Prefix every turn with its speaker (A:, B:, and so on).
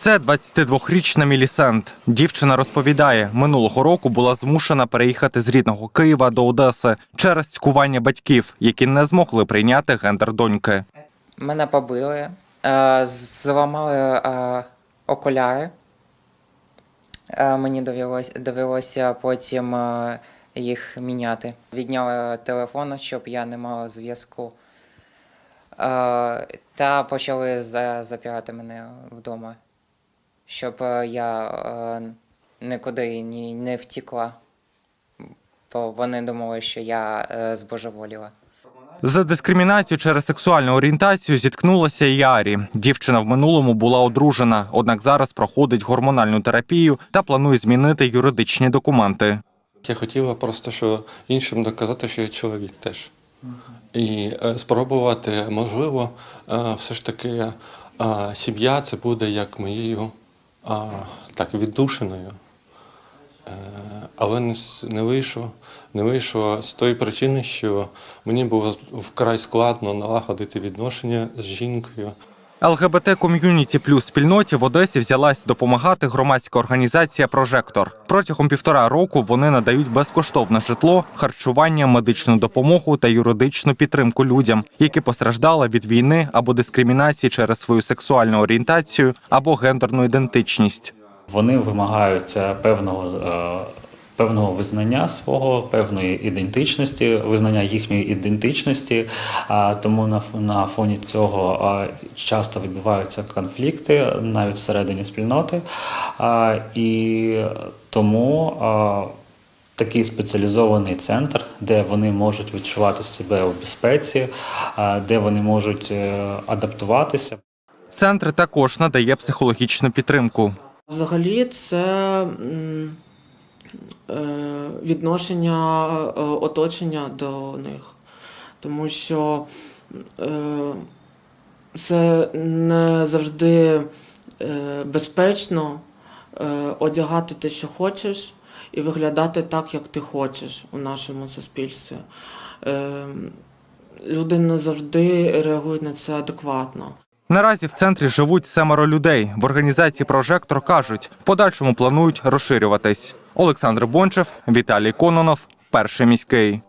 A: Це 22-річна Мілісент. Дівчина розповідає, минулого року була змушена переїхати з рідного Києва до Одеси через цькування батьків, які не змогли прийняти гендер доньки.
B: Мене побили, е, зламали е, окуляри. Е, Мені довелось, довелося потім їх міняти. Відняли телефон, щоб я не мав зв'язку. Та почали за- запирати мене вдома, щоб е, я е, нікуди ні- не втікла. Бо вони думали, що я е, збожеволіла.
A: За дискримінацію через сексуальну орієнтацію зіткнулася і Арі. Дівчина в минулому була одружена, однак зараз проходить гормональну терапію та планує змінити юридичні документи.
C: Я хотіла просто що іншим доказати, що я чоловік теж. І спробувати, можливо, все ж таки сім'я це буде як моєю е, так, віддушиною. Е, Але не вийшло. Не вийшло з тої причини, що мені було вкрай складно налагодити відношення з жінкою.
A: ЛГБТ ком'юніті плюс спільноті в Одесі взялась допомагати громадська організація Прожектор. Протягом півтора року вони надають безкоштовне житло, харчування, медичну допомогу та юридичну підтримку людям, які постраждали від війни або дискримінації через свою сексуальну орієнтацію або гендерну ідентичність.
D: Вони вимагають е, певного, е, певного визнання свого, певної ідентичності, визнання їхньої ідентичності. Тому на, ф- на фоні цього часто відбуваються конфлікти навіть всередині спільноти. І тому такий спеціалізований центр, де вони можуть відчувати себе у безпеці, де вони можуть е, адаптуватися.
A: Центр також надає психологічну підтримку.
E: Взагалі, це відношення е, оточення до них. Тому що е, це не завжди е, безпечно е, одягати те, що хочеш, і виглядати так, як ти хочеш у нашому суспільстві. Е, Люди не завжди реагують на це адекватно.
A: Наразі в центрі живуть семеро людей. В організації Прожектор кажуть, в подальшому планують розширюватись. Олександр Бончев, Віталій Кононов, перший міський.